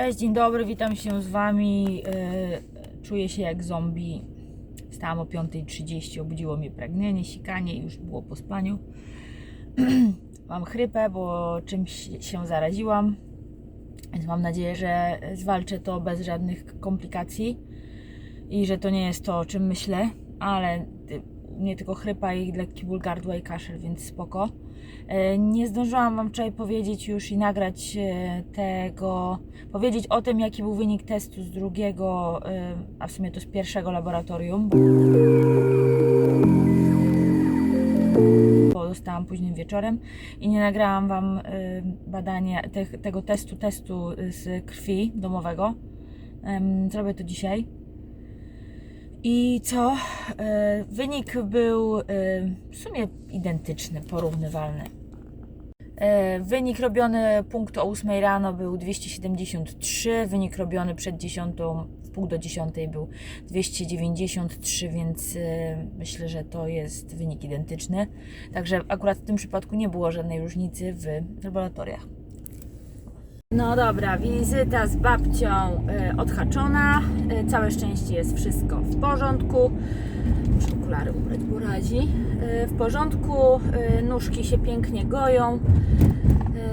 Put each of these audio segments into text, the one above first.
Cześć, dzień dobry, witam się z Wami. E, Czuję się jak zombie. Wstałam o 5.30, obudziło mnie pragnienie, sikanie już było po spaniu. Mam chrypę, bo czymś się zaraziłam, więc mam nadzieję, że zwalczę to bez żadnych komplikacji i że to nie jest to, o czym myślę, ale y, nie tylko chrypa i lekki ból gardła i kaszel, więc spoko. E, Nie zdążyłam Wam wczoraj powiedzieć już i nagrać e, tego, powiedzieć o tym, jaki był wynik testu z drugiego, e, a w sumie to z pierwszego laboratorium. Bo dostałam późnym wieczorem i nie nagrałam Wam badania te, tego testu, testu z krwi domowego. Zrobię to dzisiaj. I co? E, Wynik był e, w sumie identyczny, porównywalny. E, Wynik robiony punkt o 8 rano był 273, wynik robiony przed 10, w pół do 10 był 293, więc myślę, że to jest wynik identyczny. Także akurat w tym przypadku nie było żadnej różnicy w laboratoriach. No dobra, wizyta z babcią y, odhaczona. Y, całe szczęście jest wszystko w porządku. Muszę okulary ubrać, bo razi. Y, w porządku, nóżki się pięknie goją.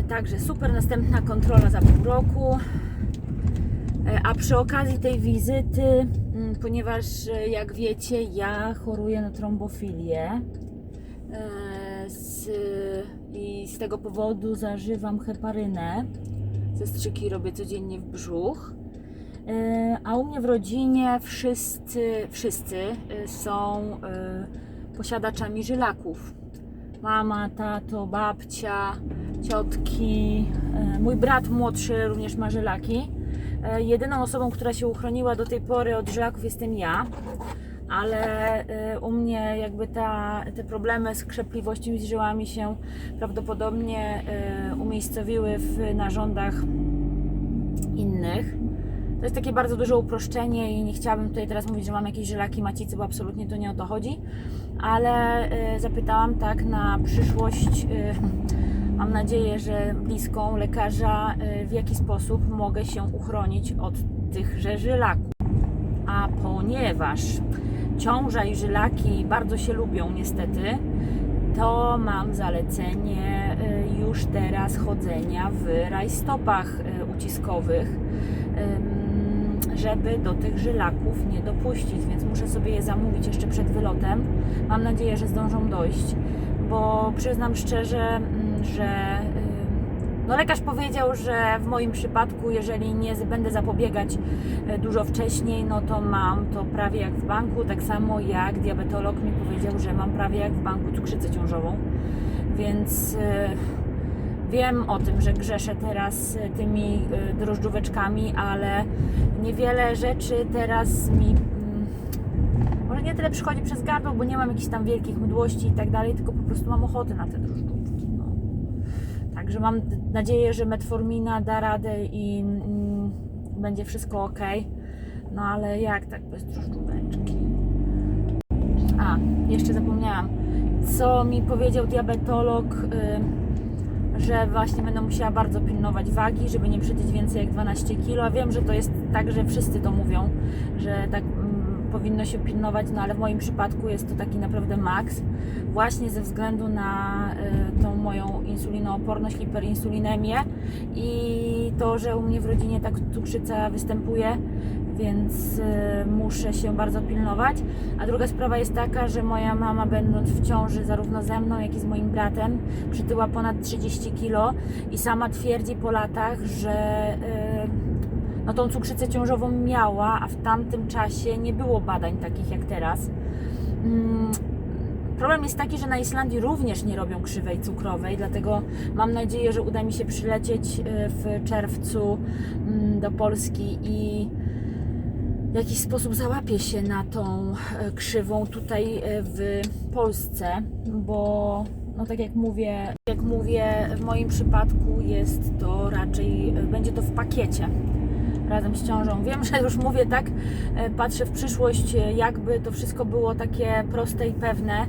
Także super, następna kontrola za pół roku. A przy okazji tej wizyty, mm, ponieważ jak wiecie, ja choruję na trombofilię. Z, I z tego powodu zażywam heparynę zastrzyki robię codziennie w brzuch. E, A u mnie w rodzinie wszyscy, wszyscy e, są e, posiadaczami żylaków. Mama, tato, babcia, ciotki, mój brat młodszy również ma żylaki. Jedyną osobą, która się uchroniła do tej pory od żylaków jestem ja ale e, u mnie jakby ta, te problemy z krzepliwością z żyłami się prawdopodobnie e, umiejscowiły w narządach innych. To jest takie bardzo duże uproszczenie i nie chciałabym tutaj teraz mówić, że mam jakieś żylaki macicy, bo absolutnie to nie o to chodzi, ale e, zapytałam tak na przyszłość, mam nadzieję, że bliską lekarza, w jaki sposób mogę się uchronić od tychże żylaków. A ponieważ ciąża i żylaki bardzo się lubią niestety, to mam zalecenie y, już teraz chodzenia w rajstopach y, uciskowych, żeby do tych żylaków nie dopuścić, więc muszę sobie je zamówić jeszcze przed wylotem. Mam nadzieję, że zdążą dojść, bo przyznam szczerze, mm, że y, no lekarz powiedział, że w moim przypadku, jeżeli nie będę zapobiegać e, dużo wcześniej, no to mam to prawie jak w banku, tak samo jak diabetolog mi powiedział, że mam prawie jak w banku cukrzycę ciążową. Więc e, wiem o tym, że grzeszę teraz e, tymi drożdżóweczkami, ale niewiele rzeczy teraz mi mm, może nie tyle przychodzi przez gardło, bo nie mam jakichś tam wielkich mdłości i tak dalej, tylko po prostu mam ochotę na te drożdżówki. Także mam nadzieję, że metformina da radę i mm, będzie wszystko ok. No ale jak tak bez drożdżóweczki? A, jeszcze zapomniałam. Co mi powiedział diabetolog, y, że właśnie będę musiała bardzo pilnować wagi, żeby nie przytyć więcej jak 12 kg. Wiem, że to jest tak, że wszyscy to mówią, że tak powinno się pilnować, no ale w moim przypadku jest to taki naprawdę maks. Właśnie ze względu na y, tą moją insulinooporność, hiperinsulinemię i to, że u mnie w rodzinie tak cukrzyca występuje, więc y, muszę się bardzo pilnować. A druga sprawa jest taka, że moja mama będąc w ciąży zarówno ze mną, jak i z moim bratem przytyła ponad 30 kg i sama twierdzi po latach, że y, no tą cukrzycę ciążową miała, a w tamtym czasie nie było badań takich jak teraz. Mm, Problem jest taki, że na Islandii również nie robią krzywej cukrowej, dlatego mam nadzieję, że uda mi się przylecieć y, w czerwcu mm, do Polski i w jakiś sposób załapię się na tą e, krzywą tutaj e, w Polsce, bo no tak jak mówię, jak mówię, w moim przypadku jest to raczej, będzie to w pakiecie razem z ciążą. Wiem, że już mówię tak, e, patrzę w przyszłość, e, jakby to wszystko było takie proste i pewne,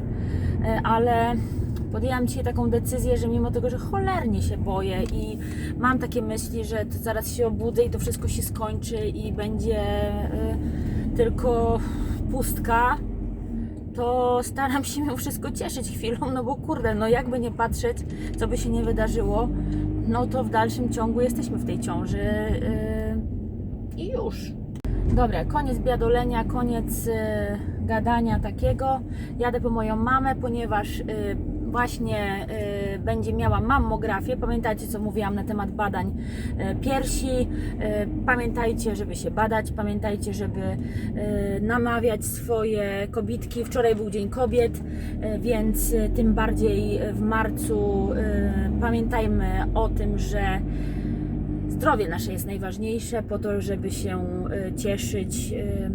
e, ale podjęłam dzisiaj taką decyzję, że mimo tego, że cholernie się boję i mam takie myśli, że to zaraz się obudzę i to wszystko się skończy i będzie tylko pustka, to staram się mimo wszystko cieszyć chwilą, no bo kurde, no jakby nie patrzeć, co by się nie wydarzyło, no to w dalszym ciągu jesteśmy w tej ciąży yy, i już. Dobra, koniec biadolenia, koniec yy, gadania takiego. Jadę po moją mamę, ponieważ yy, właśnie yy, będzie miała mammografię. Pamiętajcie, co mówiłam na temat badań yy, piersi. Yy, pamiętajcie, żeby się badać, pamiętajcie, żeby yy, namawiać swoje kobitki. Wczoraj był Dzień Kobiet, yy, więc yy, tym bardziej w marcu yy, pamiętajmy o tym, że zdrowie nasze jest najważniejsze po to, żeby się y, cieszyć y,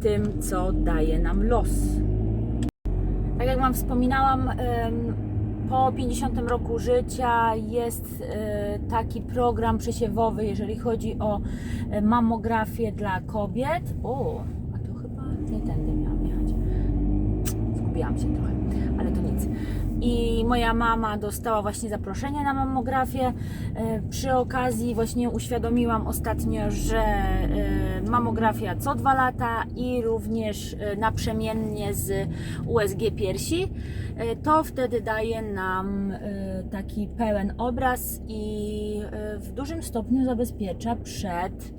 tym, co daje nam los. Tak jak Wam wspominałam, po 50 roku życia jest y, taki program przesiewowy, jeżeli chodzi o y, mammografię dla kobiet. O, a to chyba nie tędy miałam jechać. Zgubiłam się trochę, ale to nic. I moja mama dostała właśnie zaproszenie na mammografię. E, Przy okazji właśnie uświadomiłam ostatnio, że e, mamografia co dwa lata i również e, naprzemiennie z USG piersi. To wtedy daje nam taki pełen obraz i w dużym stopniu zabezpiecza przed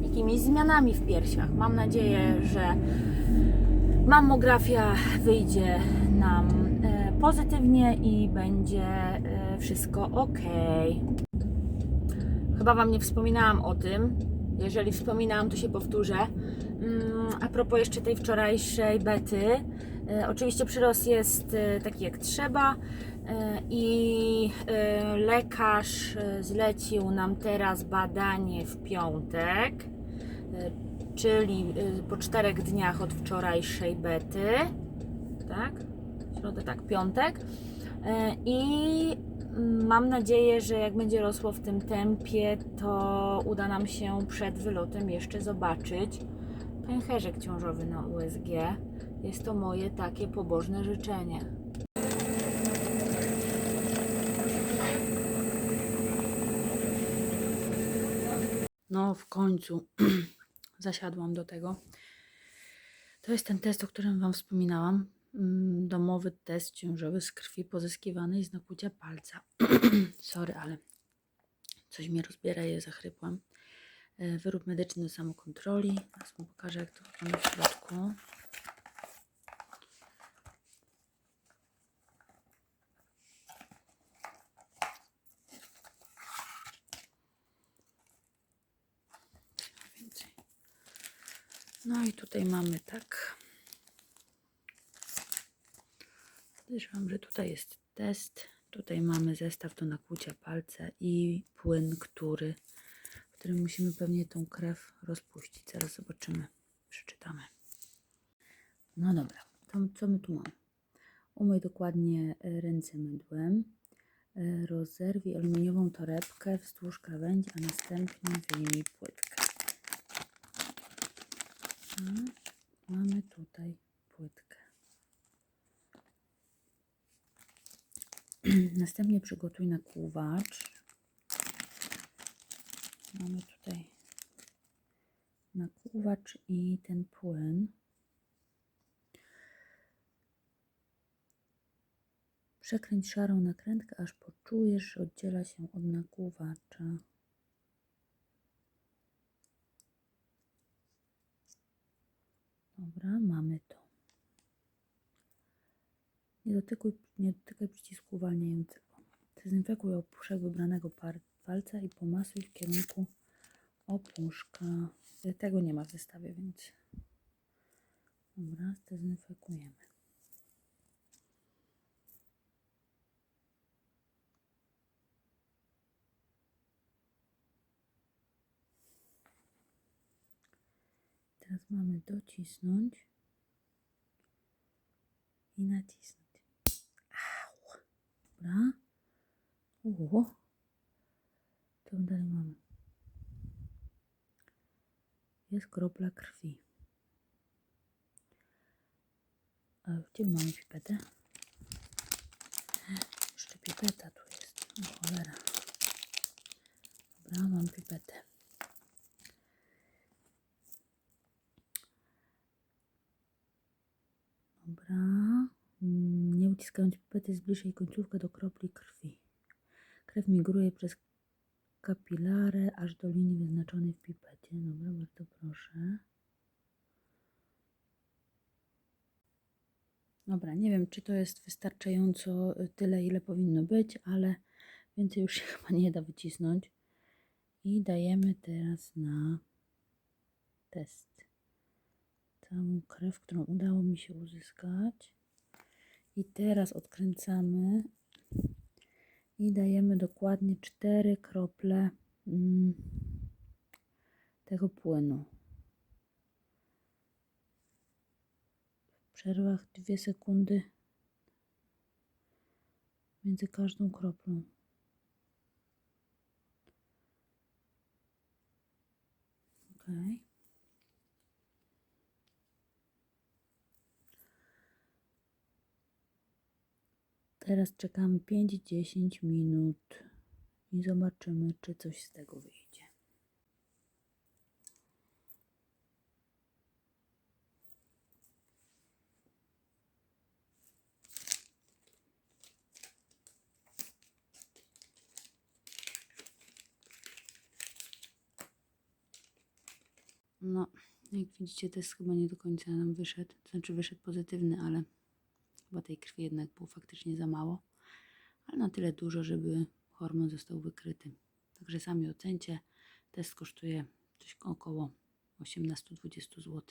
jakimiś zmianami w piersiach. Mam nadzieję, że mammografia wyjdzie nam e, pozytywnie i będzie e, wszystko ok. Chyba Wam nie wspominałam o tym. Jeżeli wspominałam, to się powtórzę. Mm, A propos jeszcze tej wczorajszej bety. E, Oczywiście przyrost jest taki jak trzeba i lekarz zlecił nam teraz badanie w piątek czyli y, po czterech dniach od wczorajszej bety, tak? Środę, tak, piątek. Y, I mm, mam nadzieję, że jak będzie rosło w tym tempie, to uda nam się przed wylotem jeszcze zobaczyć pęcherzek ciążowy na USG. Jest to moje takie pobożne życzenie. No, w końcu zasiadłam do tego. To jest ten test, o którym Wam wspominałam. Mm, Domowy test ciążowy z krwi pozyskiwanej z nakłucia palca. Sorry, ale coś mnie rozbiera i zachrypłam. E, Wyrób medyczny do samokontroli. Teraz Wam pokażę, jak to wygląda w środku. No i tutaj mamy tak. Podejrzewam, że tutaj jest test. Tutaj mamy zestaw do nakłucia palca i płyn, który, w którym musimy pewnie tą krew rozpuścić. Zaraz zobaczymy, przeczytamy. No dobra, to co my tu mamy? Umyj dokładnie e, ręce mydłem. E, Rozerwij aluminiową torebkę wzdłuż krawędzi, a następnie wyjmij płytkę. Mamy tutaj płytkę. Następnie przygotuj nakłuwacz. Mamy tutaj nakłuwacz i ten płyn. Przekręć szarą nakrętkę, aż poczujesz, że oddziela się od nakłuwacza. Dobra, mamy to. Nie, dotykuj, nie dotykaj przycisku uwalniającego. Zdezynfekuj opuszek wybranego palca i pomasuj w kierunku opuszka. Y, Tego nie ma w zestawie, więc dobra, zdezynfekujemy. Teraz mamy docisnąć i nacisnąć. Au. Dobra. Uuu. My dalej mamy? Jest kropla krwi. A gdzie mamy pipetę? Jeszcze pipeta tu jest. O cholera. Dobra, mam pipetę. Dobra. Nie uciskając pipety, zbliżaj końcówkę do kropli krwi. Krew migruje przez kapilary aż do linii wyznaczonej w pipecie. Dobra, bardzo proszę. Dobra, nie wiem, czy to jest wystarczająco y, tyle, ile powinno być, ale więcej już się chyba nie da wycisnąć. I dajemy teraz na test całą krew, którą udało mi się uzyskać. I teraz odkręcamy i dajemy dokładnie 4 krople mm, tego płynu. W przerwach 2 sekundy między każdą kroplą. Okay. Teraz czekamy 5-10 minut i zobaczymy, czy coś z tego wyjdzie. No, jak widzicie, test chyba nie do końca nam wyszedł. Znaczy wyszedł pozytywny, ale chyba tej krwi jednak było faktycznie za mało. Ale na tyle dużo, żeby hormon został wykryty. Także sami ocencie. Test kosztuje coś około 18-20 zł.